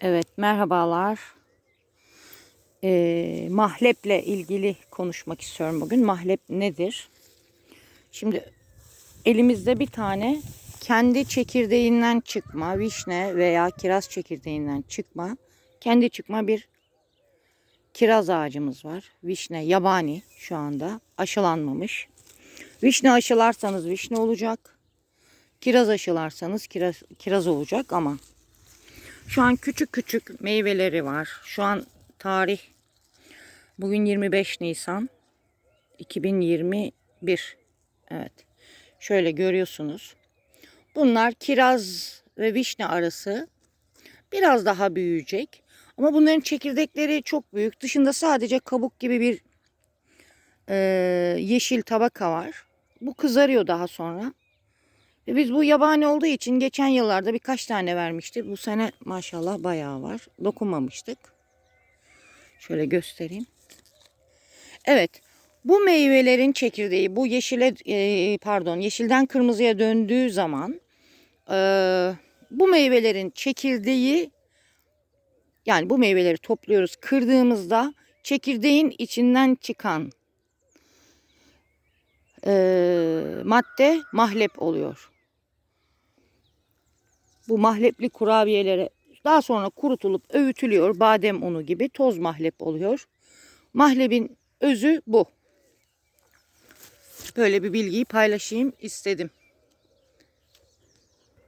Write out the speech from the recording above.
Evet, merhabalar. Ee, mahleple ilgili konuşmak istiyorum bugün. Mahlep nedir? Şimdi elimizde bir tane kendi çekirdeğinden çıkma, vişne veya kiraz çekirdeğinden çıkma, kendi çıkma bir kiraz ağacımız var. Vişne yabani şu anda aşılanmamış. Vişne aşılarsanız vişne olacak. Kiraz aşılarsanız kiraz, kiraz olacak ama şu an küçük küçük meyveleri var. Şu an tarih bugün 25 Nisan 2021. Evet. Şöyle görüyorsunuz. Bunlar kiraz ve vişne arası biraz daha büyüyecek. Ama bunların çekirdekleri çok büyük. Dışında sadece kabuk gibi bir e, yeşil tabaka var. Bu kızarıyor daha sonra. Ve biz bu yabani olduğu için geçen yıllarda birkaç tane vermiştik. Bu sene maşallah bayağı var. Dokunmamıştık. Şöyle göstereyim. Evet. Bu meyvelerin çekirdeği bu yeşile e, pardon yeşilden kırmızıya döndüğü zaman e, bu meyvelerin çekirdeği yani bu meyveleri topluyoruz kırdığımızda çekirdeğin içinden çıkan e, madde mahlep oluyor. Bu mahlepli kurabiyelere daha sonra kurutulup öğütülüyor. Badem unu gibi toz mahlep oluyor. Mahlebin özü bu. Böyle bir bilgiyi paylaşayım istedim.